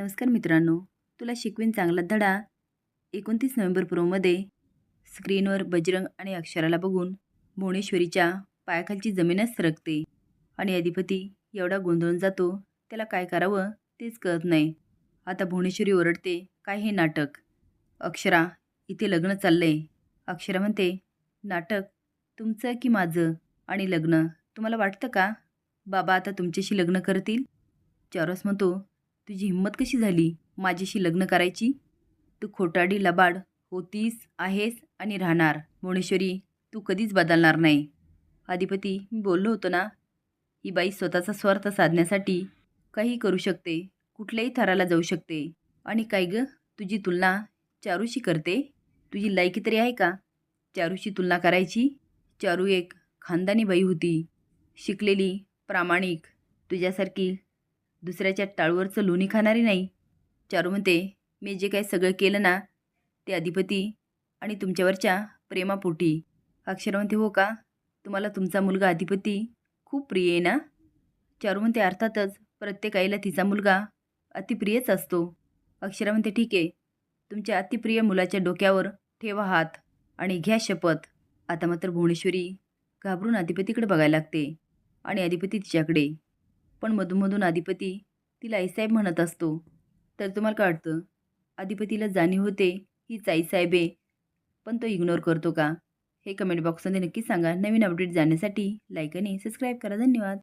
नमस्कार मित्रांनो तुला शिकवीन चांगला धडा एकोणतीस नोव्हेंबर प्रोमध्ये स्क्रीनवर बजरंग आणि अक्षराला बघून भुवनेश्वरीच्या पायाखालची जमीनच सरकते आणि अधिपती एवढा गोंधळून जातो त्याला काय करावं तेच कळत नाही. आता भुवनेश्वरी ओरडते काय हे नाटक? अक्षरा इथे लग्न चाललंय. अक्षरा म्हणते नाटक? तुमचं की माझं? आणि लग्न? तुम्हाला वाटतं का? बाबा आता तुमच्याशी लग्न करतील? चौरस म्हणतो तुझी हिंमत कशी झाली माझ्याशी लग्न करायची? तू खोटाडी लबाड होतीस आहेस आणि राहणार. भुवनेश्वरी तू कधीच बदलणार नाही. अधिपती मी बोललो होतो ना ही बाई स्वतःचा स्वार्थ साधण्यासाठी काही करू शकते कुठल्याही थराला जाऊ शकते. आणि काय ग तुझी तुलना चारूशी करते? तुझी लायकी तरी आहे का? चारूशी तुलना करायची? चारू एक खानदानी बाई होती. शिकलेली प्रामाणिक तुझ्यासारखी दुसऱ्याच्या टाळूवरचं लोणी खाणारी नाही. चारू म्हणते मी जे काही सगळं केलं ना ते अधिपती आणि तुमच्यावरच्या प्रेमापोटी. अक्षर म्हणते हो का? तुम्हाला तुमचा मुलगा अधिपती खूप प्रिय आहे ना? चारू म्हणते अर्थातच प्रत्येक आईला तिचा मुलगा अतिप्रियच असतो. अक्षरा म्हणते ठीक आहे. तुमच्या अतिप्रिय मुलाच्या डोक्यावर ठेवा हात आणि घ्या शपथ. आता मात्र भुवनेश्वरी घाबरून अधिपतीकडे बघायला लागते आणि अधिपती तिच्याकडे पण मधूनमधून अधिपती तिला आईसाहेब म्हणत असतो. तर तुम्हाला काय वाटतं? अधिपतीला जाणीव होते हीच आईसाहेब आहे. पण तो इग्नोर करतो का? हे कमेंट बॉक्समध्ये नक्की सांगा. नवीन अपडेट जाण्यासाठी लाईक आणि सबस्क्राईब करा. धन्यवाद.